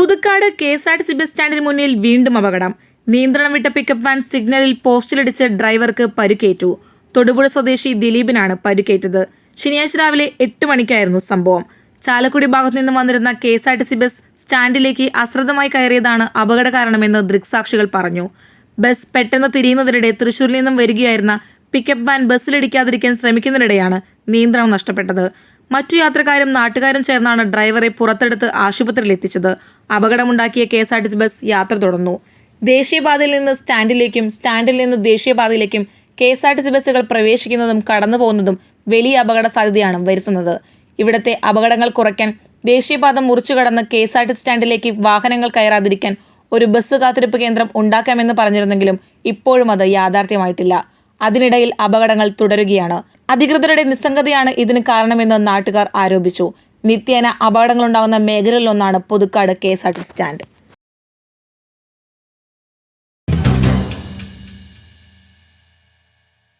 Puthukkad K S R T C bus സ്റ്റാൻഡിന് മുന്നിൽ വീണ്ടും അപകടം. നിയന്ത്രണം വിട്ട പിക്കപ്പ് വാൻ സിഗ്നലിൽ പോസ്റ്റിലിടിച്ച് ഡ്രൈവർക്ക് പരുക്കേറ്റു. തൊടുപുഴ സ്വദേശി ദിലീപിനാണ് പരുക്കേറ്റത്. ശനിയാഴ്ച രാവിലെ എട്ട് മണിക്കായിരുന്നു സംഭവം. ചാലക്കുടി ഭാഗത്തു നിന്ന് വന്നിരുന്ന K S R T C bus സ്റ്റാൻഡിലേക്ക് അശ്രദ്ധമായി കയറിയതാണ് അപകട കാരണമെന്ന് ദൃക്സാക്ഷികൾ പറഞ്ഞു. ബസ് പെട്ടെന്ന് തിരിയുന്നതിനിടെ തൃശൂരിൽ നിന്നും വരികയായിരുന്ന പിക്കപ്പ് വാൻ ബസ്സിലിടിക്കാതിരിക്കാൻ ശ്രമിക്കുന്നതിനിടെയാണ് നിയന്ത്രണം നഷ്ടപ്പെട്ടത്. മറ്റു യാത്രക്കാരും നാട്ടുകാരും ചേർന്നാണ് ഡ്രൈവറെ പുറത്തെടുത്ത് ആശുപത്രിയിൽ എത്തിച്ചത്. അപകടമുണ്ടാക്കിയ K S R T C bus യാത്ര തുടർന്നു. ദേശീയപാതയിൽ നിന്ന് സ്റ്റാൻഡിലേക്കും സ്റ്റാൻഡിൽ നിന്ന് ദേശീയപാതയിലേക്കും K S R T C ബസ്സുകൾ പ്രവേശിക്കുന്നതും കടന്നു പോകുന്നതും വലിയ അപകട സാധ്യതയാണ് വരുത്തുന്നത്. ഇവിടത്തെ അപകടങ്ങൾ കുറയ്ക്കാൻ ദേശീയപാത മുറിച്ചു കടന്ന് കെ എസ് ആർ ടി സ്റ്റാൻഡിലേക്ക് വാഹനങ്ങൾ കയറാതിരിക്കാൻ ഒരു ബസ് കാത്തിരിപ്പ് കേന്ദ്രം ഉണ്ടാക്കാമെന്ന് പറഞ്ഞിരുന്നെങ്കിലും ഇപ്പോഴും അത് യാഥാർത്ഥ്യമായിട്ടില്ല. അതിനിടയിൽ അപകടങ്ങൾ തുടരുകയാണ്. അധികൃതരുടെ നിസ്സംഗതയാണ് ഇതിന് കാരണമെന്ന് നാട്ടുകാർ ആരോപിച്ചു. നിത്യേന അപകടങ്ങളുണ്ടാകുന്ന മേഖലകളിലൊന്നാണ് Puthukkad K S R T stand.